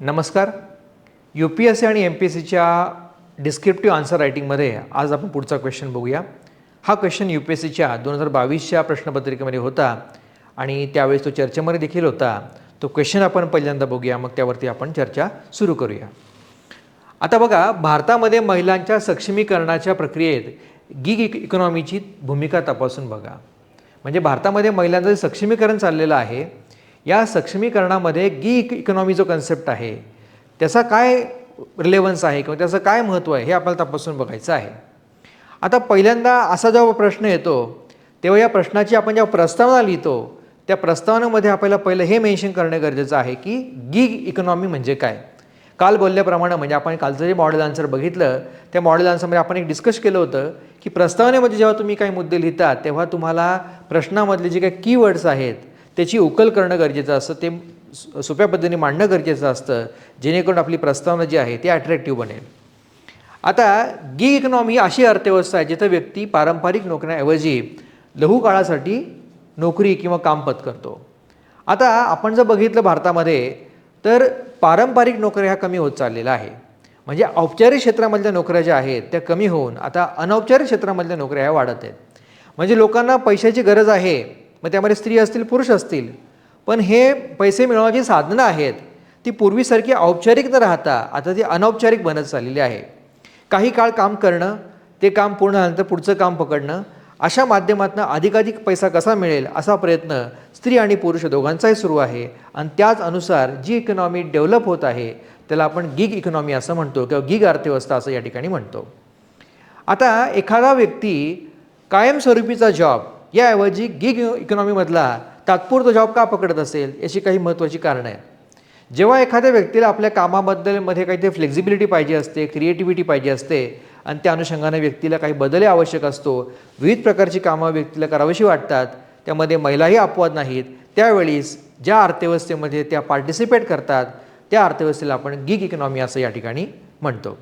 नमस्कार. U P S C आणि M P S सीच्या डिस्क्रिप्टिव्ह आन्सर रायटिंगमध्ये आज आपण पुढचा क्वेश्चन बघूया. हा क्वेश्चन यू पी एस सीच्या दोन हजार बावीसच्या प्रश्नपत्रिकेमध्ये होता आणि त्यावेळेस तो चर्चेमध्ये देखील होता. तो क्वेश्चन आपण पहिल्यांदा बघूया मग त्यावरती आपण चर्चा सुरू करूया. आता बघा भारतामध्ये महिलांच्या सक्षमीकरणाच्या प्रक्रियेत गिग इक इकॉनॉमीची भूमिका तपासून बघा. म्हणजे भारतामध्ये महिलांचं जे सक्षमीकरण चाललेलं आहे या सक्षमीकरणामध्ये गीक इकॉनॉमी जो कन्सेप्ट आहे त्याचा काय रिलेवन्स आहे किंवा त्याचं काय महत्त्व आहे हे आपल्याला तपासून बघायचं आहे. आता पहिल्यांदा असा जेव्हा प्रश्न येतो तेव्हा या प्रश्नाची आपण जेव्हा प्रस्तावना लिहितो त्या प्रस्तावनामध्ये आपल्याला पहिलं हे मेन्शन करणं गरजेचं आहे की गिग इकॉनॉमी म्हणजे काय? काल बोलल्याप्रमाणे म्हणजे आपण कालचं जे मॉडेल आन्सर बघितलं त्या मॉडेल आन्सरमध्ये आपण एक डिस्कस केलं होतं की प्रस्तावनेमध्ये जेव्हा तुम्ही काही मुद्दे लिहिता तेव्हा तुम्हाला प्रश्नामधले जे काही कीवर्ड्स आहेत त्याची उकल करणं गरजेचं असतं ते सोप्या पद्धतीने मांडणं गरजेचं असतं जेणेकरून आपली प्रस्तावना जी आहे ती अट्रॅक्टिव्ह बनेल. आता गी इकॉनॉमी ही अशी अर्थव्यवस्था आहे जिथं व्यक्ती पारंपरिक नोकऱ्याऐवजी लघु काळासाठी नोकरी किंवा काम पत्करतो. आता आपण जर बघितलं भारतामध्ये तर पारंपरिक नोकऱ्या ह्या कमी होत चाललेल्या आहे म्हणजे औपचारिक क्षेत्रामधल्या नोकऱ्या ज्या आहेत त्या कमी होऊन आता अनौपचारिक क्षेत्रामधल्या नोकऱ्या ह्या वाढत आहेत. म्हणजे लोकांना पैशाची गरज आहे मग त्यामध्ये स्त्री असतील पुरुष असतील. पण हे पैसे मिळवण्याची साधनं आहेत ती पूर्वीसारखी औपचारिक न राहता आता ती अनौपचारिक बनत चाललेली आहे. काही काळ काम करणं ते काम पूर्ण झाल्यानंतर पुढचं काम पकडणं अशा माध्यमातून अधिकाधिक पैसा कसा मिळेल असा प्रयत्न स्त्री आणि पुरुष दोघांचाही सुरू आहे. आणि त्याच अनुसार जी इकॉनॉमी डेव्हलप होत आहे त्याला आपण गिग इकॉनॉमी असं म्हणतो किंवा गिग अर्थव्यवस्था असं या ठिकाणी म्हणतो. आता एखादा व्यक्ती कायमस्वरूपीचा जॉब याऐवजी गिग इकॉनॉमीमधला तात्पुरता जॉब का पकडत असेल याची काही महत्त्वाची कारणं आहेत. जेव्हा एखाद्या व्यक्तीला आपल्या कामाबद्दलमध्ये काहीतरी फ्लेक्झिबिलिटी पाहिजे असते क्रिएटिव्हिटी पाहिजे असते आणि त्या अनुषंगाने व्यक्तीला काही बदल आवश्यक असतो विविध प्रकारची कामं व्यक्तीला करावीशी वाटतात त्यामध्ये महिलाही अपवाद नाहीत त्यावेळीस ज्या अर्थव्यवस्थेमध्ये त्या पार्टिसिपेट करतात त्या अर्थव्यवस्थेला आपण गिग इकॉनॉमी असं या ठिकाणी म्हणतो.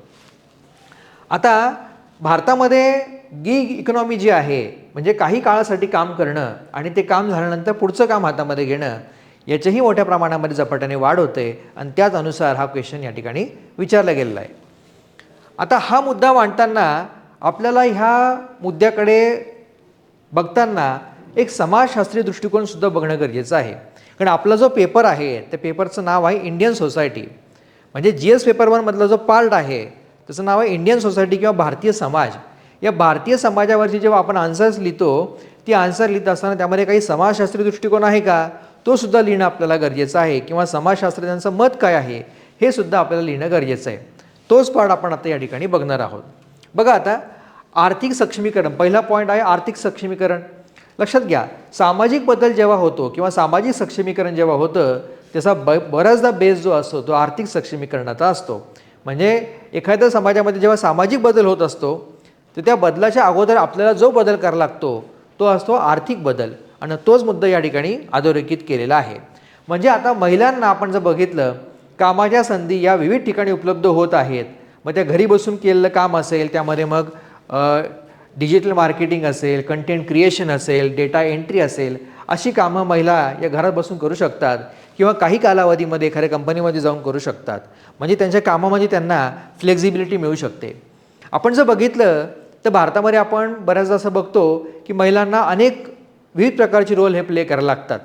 आता भारतामध्ये गिग इकॉनॉमी जी आहे म्हणजे काही काळासाठी काम करणं आणि ते काम झाल्यानंतर पुढचं काम हातामध्ये घेणं याच्याही मोठ्या प्रमाणामध्ये झपाट्याने वाढ होते आणि त्याच अनुसार हा क्वेश्चन या ठिकाणी विचारला गेलेला आहे. आता हा मुद्दा मांडताना आपल्याला ह्या मुद्द्याकडे बघताना एक समाजशास्त्रीय दृष्टिकोनसुद्धा बघणं गरजेचं आहे. कारण आपला जो पेपर आहे त्या पेपरचं नाव आहे इंडियन सोसायटी म्हणजे जी एस पेपर वनमधला जो पार्ट आहे त्याचं नाव आहे इंडियन सोसायटी किंवा भारतीय समाज. या भारतीय समाजावरची जेव्हा आपण आन्सर्स लिहितो ती आन्सर लिहित असताना त्यामध्ये काही समाजशास्त्रीय दृष्टिकोन आहे का? तो सुद्धा लिहिणं आपल्याला गरजेचं आहे. किंवा समाजशास्त्रज्ञांचं मत काय आहे? हे सुद्धा आपल्याला लिहिणं गरजेचं आहे. तोच पार्ट आपण आता या ठिकाणी बघणार आहोत. बघा आता आर्थिक सक्षमीकरण. पहिला पॉईंट आहे आर्थिक सक्षमीकरण. लक्षात घ्या सामाजिक बदल जेव्हा होतो किंवा सामाजिक सक्षमीकरण जेव्हा होतं त्याचा ब बराचदा बेस जो असतो तो आर्थिक सक्षमीकरणाचा असतो. म्हणजे एखाद्या समाजामध्ये जेव्हा सामाजिक बदल होत असतो तर त्या बदलाच्या अगोदर आपल्याला जो बदल करावा लागतो तो असतो आर्थिक बदल. आणि तोच मुद्दा या ठिकाणी अधोरेखित केलेला आहे. म्हणजे आता महिलांना आपण जर बघितलं कामाच्या संधी या विविध ठिकाणी उपलब्ध होत आहेत. मग त्या घरी बसून केलेलं काम असेल त्यामध्ये मग डिजिटल मार्केटिंग असेल कंटेंट क्रिएशन असेल डेटा एंट्री असेल अशी कामं महिला या घरात बसून करू शकतात किंवा काही कालावधीमध्ये एखाद्या कंपनीमध्ये जाऊन करू शकतात. म्हणजे त्यांच्या कामामध्ये त्यांना फ्लेक्झिबिलिटी मिळू शकते. आपण जर बघितलं तर भारतामध्ये आपण बऱ्याचदा असं बघतो की महिलांना अनेक विविध प्रकारचे रोल हे प्ले करायला लागतात.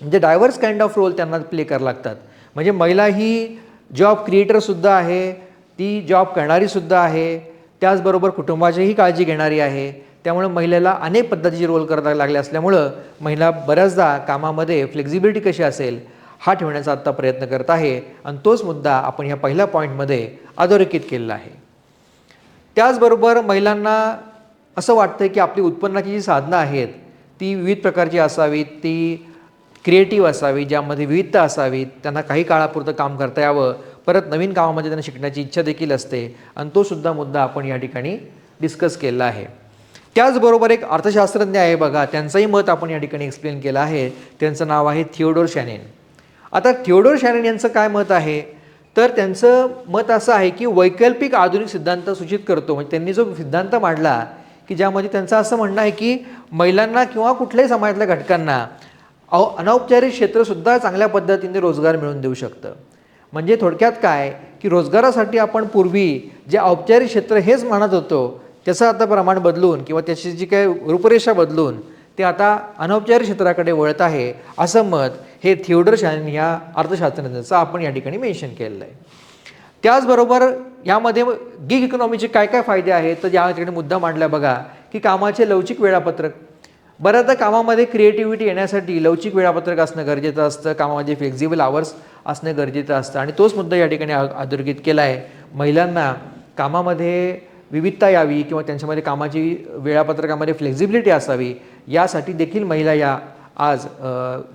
म्हणजे डायव्हर्स काइंड ऑफ रोल त्यांना प्ले करायला लागतात. म्हणजे महिला ही जॉब क्रिएटरसुद्धा आहे ती जॉब करणारीसुद्धा आहे त्याचबरोबर कुटुंबाचीही काळजी घेणारी आहे. त्यामुळे महिलेला अनेक पद्धतीचे रोल करायला लागले असल्यामुळं महिला बऱ्याचदा कामामध्ये फ्लेक्झिबिलिटी कशी असेल हा ठेवण्याचा आत्ता प्रयत्न करत आहे. आणि तोच मुद्दा आपण ह्या पहिल्या पॉईंटमध्ये अधोरेखित केलेला आहे. त्याचबरोबर महिलांना असं वाटतं की आपली उत्पन्नाची जी साधनं आहेत ती विविध प्रकारची असावीत ती क्रिएटिव्ह असावी ज्यामध्ये विविधता असावीत त्यांना काही काळापुरतं काम करता यावं. परत नवीन कामामध्ये त्यांना शिकण्याची इच्छा देखील असते. आणि तोसुद्धा मुद्दा आपण या ठिकाणी डिस्कस केला आहे. त्याचबरोबर एक अर्थशास्त्रज्ञ आहे बघा त्यांचंही मत आपण या ठिकाणी एक्सप्लेन केलं आहे. त्यांचं नाव आहे थिओडोर शॅनेन. आता थिओडोर शॅनेन यांचं काय मत आहे? तर त्यांचं मत असं आहे की वैकल्पिक आधुनिक सिद्धांत सूचित करतो. म्हणजे त्यांनी जो सिद्धांत मांडला की ज्यामध्ये त्यांचं असं म्हणणं आहे की महिलांना किंवा कुठल्याही समाजातल्या घटकांना औ अनौपचारिक क्षेत्रसुद्धा चांगल्या पद्धतीने रोजगार मिळवून देऊ शकतं. म्हणजे थोडक्यात काय? की रोजगारासाठी आपण पूर्वी जे औपचारिक क्षेत्र हेच म्हणत होतो त्याचं आता प्रमाण बदलून किंवा त्याची जी काही रूपरेषा बदलून ते आता अनौपचारिक क्षेत्राकडे वळत आहे असं मत हे थिओडर शान ह्या अर्थशास्त्रज्ञाचं आपण या ठिकाणी मेन्शन केलेलं आहे. त्याचबरोबर यामध्ये गिग इकॉनॉमीचे काय काय फायदे आहेत? तर या ठिकाणी मुद्दा मांडला बघा की कामाचे लवचिक वेळापत्रक. बऱ्याचदा कामामध्ये क्रिएटिव्हिटी येण्यासाठी लवचिक वेळापत्रक असणं गरजेचं असतं कामामध्ये फ्लेक्झिबल आवर्स असणं गरजेचं असतं. आणि तोच मुद्दा या ठिकाणी अधोरेखित केला आहे. महिलांना कामामध्ये विविधता यावी किंवा त्यांच्यामध्ये कामाची वेळापत्रकामध्ये फ्लेक्झिबिलिटी असावी यासाठी देखील महिला या आज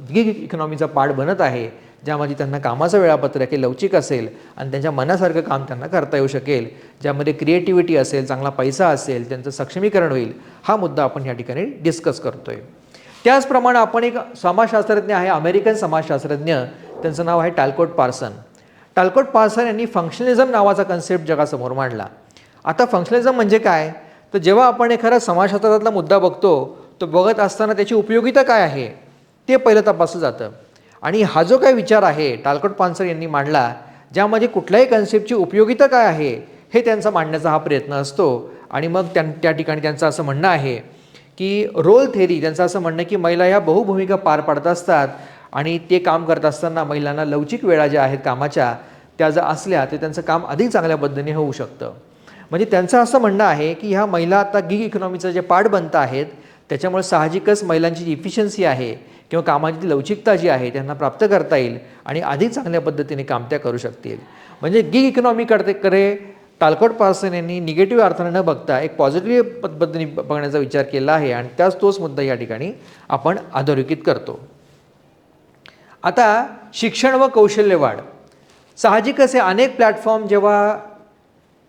गिग इकॉनॉमीचा पार्ट बनत आहे ज्यामध्ये त्यांना कामाचं वेळापत्रक हे लवचिक असेल आणि त्यांच्या मनासारखं काम त्यांना करता येऊ शकेल ज्यामध्ये क्रिएटिव्हिटी असेल चांगला पैसा असेल त्यांचं सक्षमीकरण होईल हा मुद्दा आपण या ठिकाणी डिस्कस करतो आहे त्याचप्रमाणे आपण एक समाजशास्त्रज्ञ आहे अमेरिकन समाजशास्त्रज्ञ त्यांचं नाव आहे टाल्कोट पार्सन. टाल्कोट पार्सन यांनी फंक्शनलिझम नावाचा कन्सेप्ट जगासमोर मांडला. आता फंक्शनलिझम म्हणजे काय? तर जेव्हा आपण एखादा समाजशास्त्रातला मुद्दा बघतो तो बघत असताना त्याची उपयोगिता काय आहे ते पहिलं तपासलं जातं. आणि हा जो काही विचार आहे टालकट पानसर यांनी मांडला ज्यामध्ये कुठल्याही कन्सेप्टची उपयोगिता काय आहे हे त्यांचा मांडण्याचा हा प्रयत्न असतो. आणि मग त्या त्या ठिकाणी त्यांचं असं म्हणणं आहे की रोल थेरी त्यांचं असं म्हणणं की महिला ह्या बहुभूमिका पार पाडत असतात आणि ते काम करत असताना महिलांना लवचिक वेळा ज्या आहेत कामाच्या त्या जर असल्या तर त्यांचं काम अधिक चांगल्या पद्धतीने होऊ शकतं. म्हणजे त्यांचं असं म्हणणं आहे की ह्या महिला आता गिग इकॉनॉमीचं जे पार्ट बनत आहेत त्याच्यामुळे साहजिकच महिलांची जी इफिशियन्सी आहे किंवा कामाची ती लवचिकता जी आहे त्यांना प्राप्त करता येईल आणि अधिक चांगल्या पद्धतीने काम त्या करू शकतील. म्हणजे गिग इकॉनॉमी करते करे तालकोट पार्सन यांनी निगेटिव्ह अर्थाने न बघता एक पॉझिटिव्ह पद्धतीने बघण्याचा विचार केला आहे आणि त्याच तोच मुद्दा या ठिकाणी आपण अधोरेखित करतो. आता शिक्षण व कौशल्य वाढ साहजिकच हे अनेक प्लॅटफॉर्म जेव्हा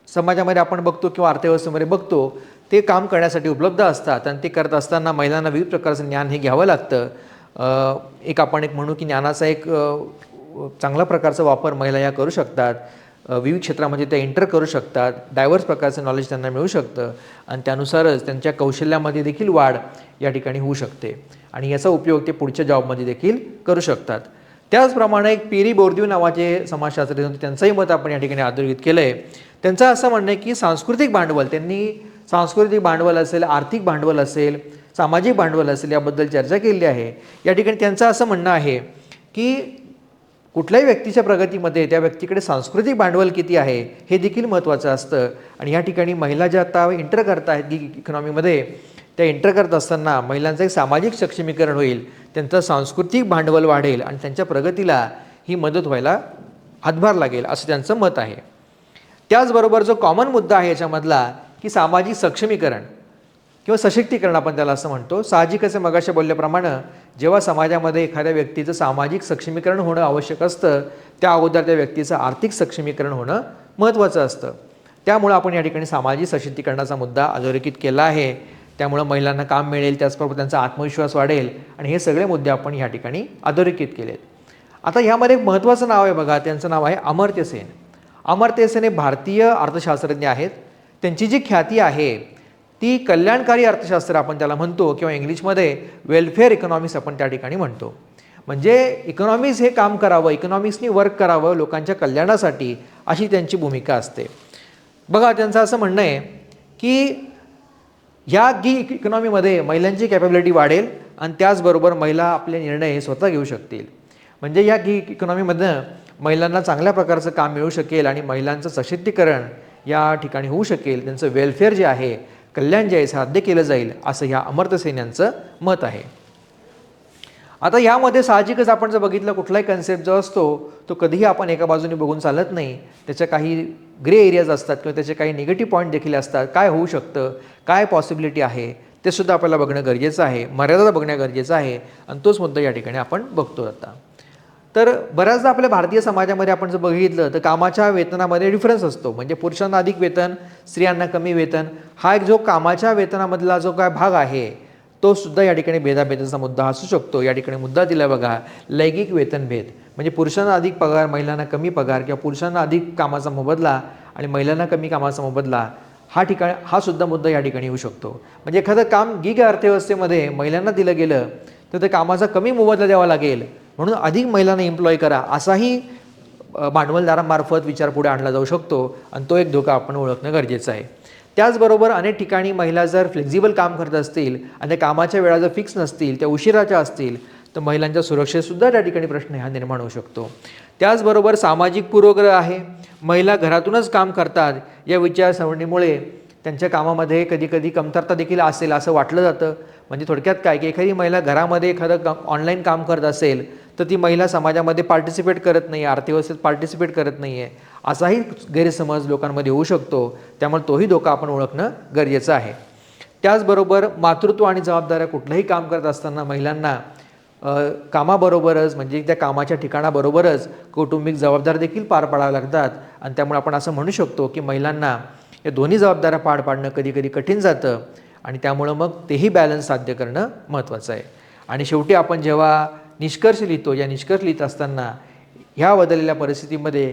समाजामध्ये आपण बघतो किंवा अर्थव्यवस्थेमध्ये बघतो ते काम करण्यासाठी उपलब्ध असतात आणि ते करत असताना महिलांना विविध प्रकारचं ज्ञान हे घ्यावं लागतं. एक आपण एक म्हणू की ज्ञानाचा एक चांगल्या चांगला प्रकारचा वापर महिला या करू शकतात. विविध क्षेत्रामध्ये त्या एंटर करू शकतात. डायव्हर्स प्रकारचं नॉलेज त्यांना मिळू शकतं आणि त्यानुसारच त्यांच्या कौशल्यामध्ये देखील वाढ या ठिकाणी होऊ शकते आणि याचा उपयोग ते पुढच्या जॉबमध्ये देखील करू शकतात. त्याचप्रमाणे एक पेरी बोर्दिव नावाचे समाजशास्त्रज्ञ होते त्यांचंही मत आपण या ठिकाणी अधोरेखित केलं आहे त्यांचं असं म्हणणं आहे की सांस्कृतिक भांडवल त्यांनी सांस्कृतिक भांडवल असेल आर्थिक भांडवल असेल सामाजिक भांडवल असेल याबद्दल चर्चा केली आहे. या ठिकाणी त्यांचं असं म्हणणं आहे की कुठल्याही व्यक्तीच्या प्रगतीमध्ये त्या व्यक्तीकडे सांस्कृतिक भांडवल किती आहे हे देखील महत्त्वाचं असतं. आणि या ठिकाणी महिला ज्या आता इंटर करत आहेत इकॉनॉमीमध्ये त्या एंटर करत असताना महिलांचं एक सामाजिक सक्षमीकरण होईल त्यांचं सांस्कृतिक भांडवल वाढेल आणि त्यांच्या प्रगतीला ही मदत व्हायला हातभार लागेल असं त्यांचं मत आहे. त्याचबरोबर जो कॉमन मुद्दा आहे याच्यामधला की सामाजिक सक्षमीकरण किंवा सशक्तीकरण आपण त्याला असं म्हणतो. साहजिक असे मगाशी बोलल्याप्रमाणे जेव्हा समाजामध्ये एखाद्या व्यक्तीचं सामाजिक सक्षमीकरण होणं आवश्यक असतं त्या अगोदर त्या व्यक्तीचं आर्थिक सक्षमीकरण होणं महत्त्वाचं असतं. त्यामुळं आपण या ठिकाणी सामाजिक सशक्तीकरणाचा मुद्दा अधोरेखित केला आहे. त्यामुळं महिलांना काम मिळेल त्याचबरोबर त्यांचा आत्मविश्वास वाढेल आणि हे सगळे मुद्दे आपण या ठिकाणी अधोरेखित केलेत. आता ह्यामध्ये एक महत्त्वाचं नाव आहे बघा. त्यांचं नाव आहे अमर्त्य सेन. अमर्त्य सेन हे भारतीय अर्थशास्त्रज्ञ आहेत. त्यांची जी ख्याती आहे ती कल्याणकारी अर्थशास्त्र आपण त्याला म्हणतो किंवा इंग्लिशमध्ये वेलफेअर इकॉनॉमिक्स आपण त्या ठिकाणी म्हणतो. म्हणजे इकॉनॉमिक्स हे काम करावं इकॉनॉमिक्सनी वर्क करावं लोकांच्या कल्याणासाठी अशी त्यांची भूमिका असते. बघा त्यांचं असं म्हणणं आहे की ह्या गी इकॉनॉमीमध्ये महिलांची कॅपॅबिलिटी वाढेल आणि त्याचबरोबर महिला आपले निर्णय हे स्वतः घेऊ शकतील. म्हणजे या गी इकॉनॉमीमधनं महिलांना चांगल्या प्रकारचं काम मिळू शकेल आणि महिलांचं सशक्तीकरण या ठिकाणी होऊ शकेल. त्यांचं वेलफेअर जे आहे कल्याण जे आहे साध्य केलं जाईल असं ह्या अमर्त्य सेन्यांचं मत आहे. आता यामध्ये साहजिकच आपण जर बघितलं कुठलाही कन्सेप्ट जो असतो तो कधीही आपण एका बाजूने बघून चालत नाही. त्याच्या काही ग्रे एरियाज असतात किंवा त्याचे काही निगेटिव्ह पॉईंट देखील असतात. काय होऊ शकतं? काय पॉसिबिलिटी आहे? ते सुद्धा आपल्याला बघणं गरजेचं आहे. मर्यादा बघणं गरजेचं आहे. आणि तोच मुद्दा या ठिकाणी आपण बघतो आता. तर बऱ्याचदा आपल्या भारतीय समाजामध्ये आपण जर बघितलं तर कामाच्या वेतनामध्ये डिफरन्स असतो. म्हणजे पुरुषांना अधिक वेतन स्त्रियांना कमी वेतन. हा एक जो कामाच्या वेतनामधला जो काय भाग आहे तो सुद्धा या ठिकाणी भेदाभेदाचा मुद्दा असू शकतो. या ठिकाणी मुद्दा दिला बघा लैंगिक वेतनभेद. म्हणजे पुरुषांना अधिक पगार महिलांना कमी पगार किंवा पुरुषांना अधिक कामाचा मोबदला आणि महिलांना कमी कामाचा मोबदला हा ठिकाण हा सुद्धा मुद्दा या ठिकाणी येऊ शकतो. म्हणजे एखादं काम गिग अर्थव्यवस्थेमध्ये महिलांना दिलं गेलं तर त्या कामाचा कमी मोबदला द्यावा लागेल. म्हणून अधिक महिलांना एम्प्लॉय करा. असाही भांडवलदारामार्फत भांडवलदारांमार्फत विचार पुढे आणला जाऊ शकतो आणि तो एक धोका आपण ओळखणं गरजेचं आहे. त्याचबरोबर अनेक ठिकाणी महिला जर फ्लेक्झिबल काम करत असतील आणि त्या कामाच्या वेळा जर फिक्स नसतील त्या उशिराच्या असतील तर महिलांच्या सुरक्षेतसुद्धा त्या ठिकाणी प्रश्न हा निर्माण होऊ शकतो. त्याचबरोबर सामाजिक पूर्वग्रह आहे. महिला घरातूनच काम करतात. या विचारसरणीमुळे त्यांच्या कामामध्ये कधीकधी कमतरता देखील असेल असं वाटलं जातं. म्हणजे थोडक्यात काय की एखादी महिला घरामध्ये एखादं काम ऑनलाईन काम करत असेल तर ती महिला समाजामध्ये पार्टिसिपेट करत नाही अर्थव्यवस्थेत पार्टिसिपेट करत नाही आहे असाही गैरसमज लोकांमध्ये होऊ शकतो. त्यामुळे तोही धोका आपण ओळखणं गरजेचं आहे. त्याचबरोबर मातृत्व आणि जबाबदाऱ्या कुठलंही काम करत असताना महिलांना कामाबरोबरच म्हणजे त्या कामाच्या ठिकाणाबरोबरच कौटुंबिक जबाबदार देखील पार पाडाव्या लागतात. आणि त्यामुळे आपण असं म्हणू शकतो की महिलांना या दोन्ही जबाबदाऱ्या पार पाडणं कधी कधी कठीण जातं. आणि त्यामुळं मग तेही बॅलन्स साध्य करणं महत्त्वाचं आहे. आणि शेवटी आपण जेव्हा निष्कर्ष लिहितो या निष्कर्ष लिहित असताना ह्या बदललेल्या परिस्थितीमध्ये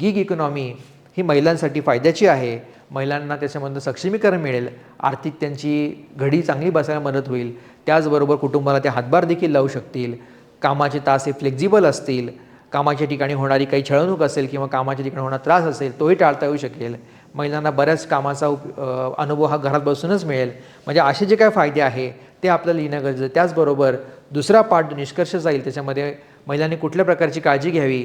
गिग इकॉनॉमी ही महिलांसाठी फायद्याची आहे. महिलांना त्याच्यामधनं सक्षमीकरण मिळेल. आर्थिक त्यांची घडी चांगली बसायला मदत होईल. त्याचबरोबर कुटुंबाला ते हातभार देखील लावू शकतील. कामाचे तास हे फ्लेक्झिबल असतील. कामाच्या ठिकाणी होणारी काही छळवणूक असेल किंवा कामाच्या ठिकाणी होणारा त्रास असेल तोही टाळता येऊ शकेल. महिलांना बऱ्याच कामाचा उप अनुभव हा घरात बसूनच मिळेल. म्हणजे असे जे काय फायदे आहे ते आपल्याला लिहिणं गरजेचं त्याचबरोबर दुसरा पाठ निष्कर्ष जाईल त्याच्यामध्ये महिलांनी कुठल्या प्रकारची काळजी घ्यावी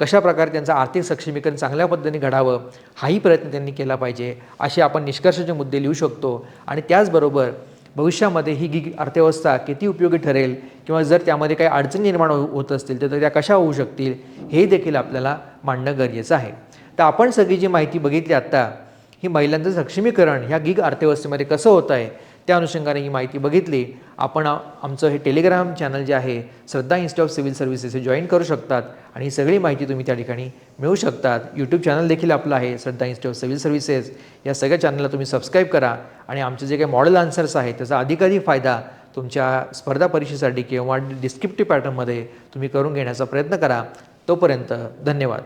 कशा प्रकारे त्यांचं आर्थिक सक्षमीकरण चांगल्या पद्धतीने घडावं हाही प्रयत्न त्यांनी केला पाहिजे असे आपण निष्कर्षाचे मुद्दे लिहू शकतो. आणि त्याचबरोबर भविष्यामध्ये ही गिग अर्थव्यवस्था किती उपयोगी ठरेल किंवा जर त्यामध्ये काही अडचणी निर्माण हो- होत असतील तर त्या कशा होऊ शकतील हे देखील आपल्याला मांडणं गरजेचं आहे. तर आपण सगळी जी माहिती बघितली आत्ता ही महिलांचं सक्षमीकरण ह्या गिग अर्थव्यवस्थेमध्ये कसं होत आहे त्या अनुषंगाने ही माहिती बघितली. आपण आमचं हे टेलिग्राम चॅनल जे आहे Shraddha institute of civil services हे जॉईन करू शकतात आणि ही सगळी माहिती तुम्ही त्या ठिकाणी मिळू शकतात. यूट्यूब चॅनल देखील आपलं आहे Shraddha institute of civil services या सगळ्या चॅनलला तुम्ही सबस्क्राईब करा आणि आमचे जे काही मॉडेल आन्सर्स आहेत त्याचा अधिकाधिक फायदा तुमच्या स्पर्धा परीक्षेसाठी किंवा डिस्क्रिप्टिव्ह पॅटर्नमध्ये तुम्ही करून घेण्याचा प्रयत्न करा. तोपर्यंत धन्यवाद.